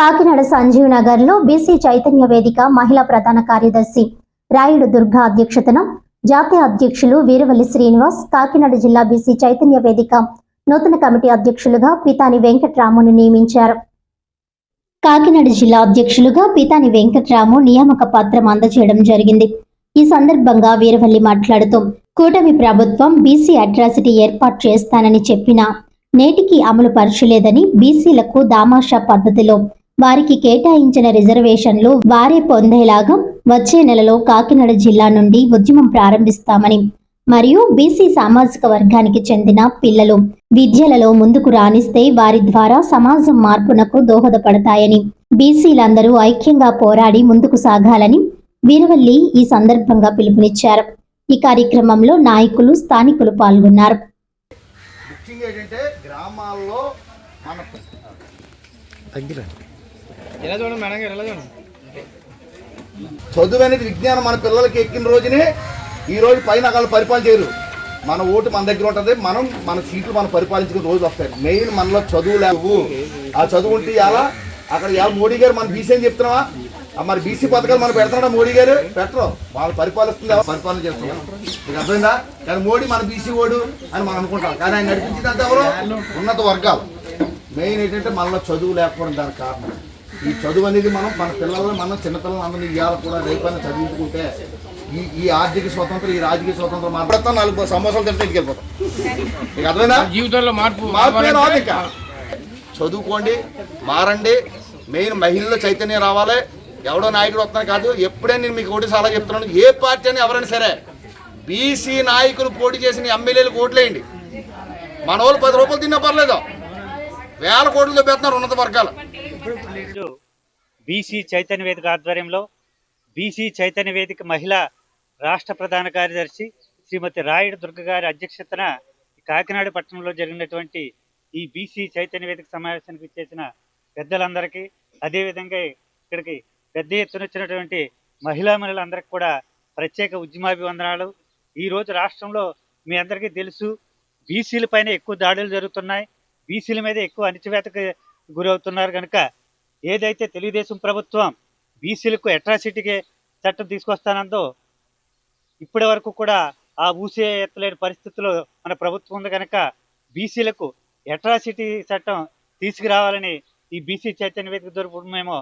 కాకినాడ సంజీవ్ నగర్లో బీసీ చైతన్య వేదిక మహిళా ప్రధాన కార్యదర్శి రాయుడు దుర్గా అధ్యక్షతన. జాతీయ అధ్యక్షులు వీరవల్లి శ్రీనివాస్ కాకినాడ జిల్లా బీసీ చైతన్య వేదిక నూతన కమిటీ అధ్యక్షులుగా పితాని వెంకట్రామును నియమించారు. కాకినాడ జిల్లా అధ్యక్షులుగా పితాని వెంకట్రాము నియామక పత్రం అందజేయడం జరిగింది. ఈ సందర్భంగా వీరవల్లి మాట్లాడుతూ కూటమి ప్రభుత్వం బీసీ అట్రాసిటీ ఏర్పాటు చేస్తానని చెప్పినా నేటికి అమలు పరచలేదని బీసీలకు దామాషా పద్ధతిలో వారికి కేటాయించిన రిజర్వేషన్లు వారే పొందేలాగా వచ్చే నెలలో కాకినాడ జిల్లా నుండి ఉద్యమం ప్రారంభిస్తామని మరియు బీసీ సామాజిక వర్గానికి చెందిన పిల్లలు విద్యలలో ముందుకు రాణిస్తే వారి ద్వారా సమాజం మార్పునకు దోహదపడతాయని బీసీలందరూ ఐక్యంగా పోరాడి ముందుకు సాగాలని వీరవల్లి ఈ సందర్భంగా పిలుపునిచ్చారు. ఈ కార్యక్రమంలో నాయకులు స్థానికులు పాల్గొన్నారు. గ్రామాల్లో మన ఎలా చూడండి మేడం గారు ఎలా చూడండి? చదువు అనేది విజ్ఞానం. మన పిల్లలకి ఎక్కిన రోజునే ఈ రోజు పైన వాళ్ళు పరిపాలన చేయరు. మన ఓటు మన దగ్గర ఉంటుంది. మనం మన సీట్లు మనం పరిపాలించుకునే రోజు వస్తాయి. మెయిన్ మనలో చదువు లేవు ఆ చదువు ఉంటే ఇలా అక్కడ ఇవాళ మోడీ గారు మన బీసీ అని చెప్తున్నావా? మరి బీసీ పథకాలు మనం పెడుతున్నాడా మోడీ గారు? పెట్టరు. వాళ్ళు పరిపాలిస్తుంది? పరిపాలన చేస్తున్నాం మీకు అర్థమైందా? కానీ మోడీ మన బీసీ ఓడు అని మనం అనుకుంటాం. కానీ ఆయన నడిపించిందంతా ఎవరు? ఉన్నత వర్గాలు. మెయిన్ ఏంటంటే మనలో చదువు లేకపోవడం దానికి కారణం. ఈ చదువు అనేది మనం మన పిల్లలను మనం చిన్నపిల్లలు అందరినీ ఇవాళ కూడా రేపైనా చదివించుకుంటే ఈ ఈ ఆర్థిక స్వతంత్రం ఈ రాజకీయ స్వతంత్రం మాట్లాడతాం నాలుగు సమోసాలు తింటే ఇంటికి వెళ్ళిపోతాం. మీకు అర్థమైందా? జీవితంలో మార్పు మార్పే రాదు ఇంకా? చదువుకోండి మారండి మెయిన్ మహిళల్లో చైతన్యం రావాలి. ఎవడో నాయకుడు వస్తాను కాదు ఎప్పుడైనా నేను మీకు ఒకటి సలహా చెప్తున్నాను ఏ పార్టీ అని ఎవరైనా సరే బీసీ నాయకులు పోటీ చేసిన ఎమ్మెల్యేలకు ఓట్లేయండి. మన వాళ్ళు పది రూపాయలు తిన్నా పర్లేదు. వేల కోట్లతో పెడుతున్నారు ఉన్నత వర్గాలు. బీసీ చైతన్య వేదిక ఆధ్వర్యంలో బీసీ చైతన్య వేదిక మహిళా రాష్ట్ర ప్రధాన కార్యదర్శి శ్రీమతి రాయుడు దుర్గ గారి అధ్యక్షతన ఈ కాకినాడ పట్టణంలో జరిగినటువంటి ఈ బీసీ చైతన్య వేదిక సమావేశానికి ఇచ్చేసిన పెద్దలందరికీ అదేవిధంగా ఇక్కడికి పెద్ద ఎత్తున వచ్చినటువంటి మహిళా మహిళలందరికీ కూడా ప్రత్యేక ఉద్యమాభివందనాలు. ఈ రోజు రాష్ట్రంలో మీ అందరికీ తెలుసు బీసీల పైన ఎక్కువ దాడులు జరుగుతున్నాయి. బీసీల మీద ఎక్కువ అణిచివేతకు గురవుతున్నారు కనుక ఏదైతే తెలుగుదేశం ప్రభుత్వం బీసీలకు అట్రాసిటీకి చట్టం తీసుకొస్తానందో ఇప్పటి వరకు కూడా ఆ ఊసే ఎత్తలేని పరిస్థితుల్లో మన ప్రభుత్వం ఉంది కనుక బీసీలకు అట్రాసిటీ చట్టం తీసుకురావాలని ఈ బీసీ చైతన్య వేదిక తరపున మేము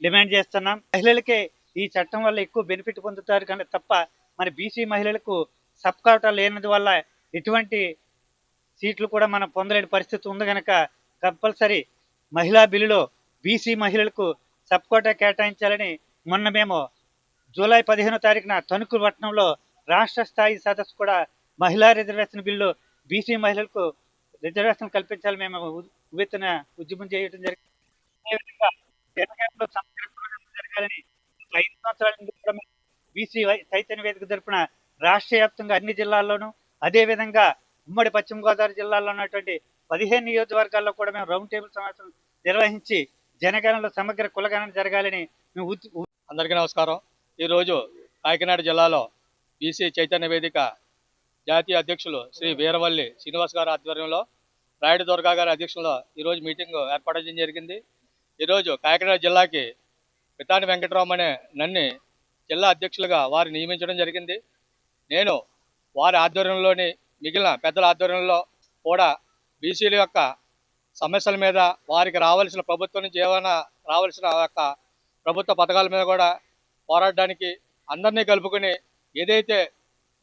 డిమాండ్ చేస్తున్నాం. మహిళలకే ఈ చట్టం వల్ల ఎక్కువ బెనిఫిట్ పొందుతారు కానీ తప్ప మన బీసీ మహిళలకు సబ్ కోటా లేనందు వల్ల ఎటువంటి సీట్లు కూడా మనం పొందలేని పరిస్థితి ఉంది కనుక కంపల్సరీ మహిళా బిల్లులో బీసీ మహిళలకు సబ్ కోటా కేటాయించాలని మొన్న మేము జూలై పదిహేనో తారీఖున తణుకు పట్టణంలో రాష్ట్ర స్థాయి సదస్సు కూడా మహిళా రిజర్వేషన్ బిల్లు బీసీ మహిళలకు రిజర్వేషన్ కల్పించాలని మేము ఉ- ఉవ్వెత్తున ఉద్యమం చేయడం జరిగింది అదేవిధంగా జరగాలని ఐదు సంవత్సరాల కూడా బీసీ చైతన్య వేదిక తరపున రాష్ట్ర వ్యాప్తంగా అన్ని జిల్లాల్లోనూ అదేవిధంగా ఉమ్మడి పశ్చిమ గోదావరి జిల్లాలో ఉన్నటువంటి పదిహేను నియోజకవర్గాల్లో కూడా మేము రౌండ్ టేబుల్ సమావేశం నిర్వహించి జనగణనలో సమగ్ర కులగణన జరగాలని మేము అందరికీ నమస్కారం. ఈరోజు కాకినాడ జిల్లాలో బీసీ చైతన్య వేదిక జాతీయ అధ్యక్షులు శ్రీ వీరవల్లి శ్రీనివాస్ గారి ఆధ్వర్యంలో రాయుడు దుర్గా గారి అధ్యక్షులో ఈరోజు మీటింగ్ ఏర్పాటు చేయడం జరిగింది. ఈరోజు కాకినాడ జిల్లాకి పితాని వెంకటరామ్ అనే నన్ను జిల్లా అధ్యక్షులుగా వారు నియమించడం జరిగింది. నేను వారి ఆధ్వర్యంలోని మిగిలిన పెద్దల ఆధ్వర్యంలో కూడా బీసీల యొక్క సమస్యల మీద వారికి రావాల్సిన ప్రభుత్వం నుంచి ఏమైనా రావాల్సిన యొక్క ప్రభుత్వ పథకాల మీద కూడా పోరాడడానికి అందరినీ కలుపుకొని ఏదైతే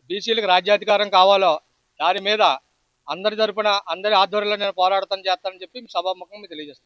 బీసీలకు రాజ్యాధికారం కావాలో దాని మీద అందరి తరపున అందరి ఆధ్వర్యంలో నేను పోరాడతాను చేస్తానని చెప్పి సభాముఖంగా తెలియజేస్తాను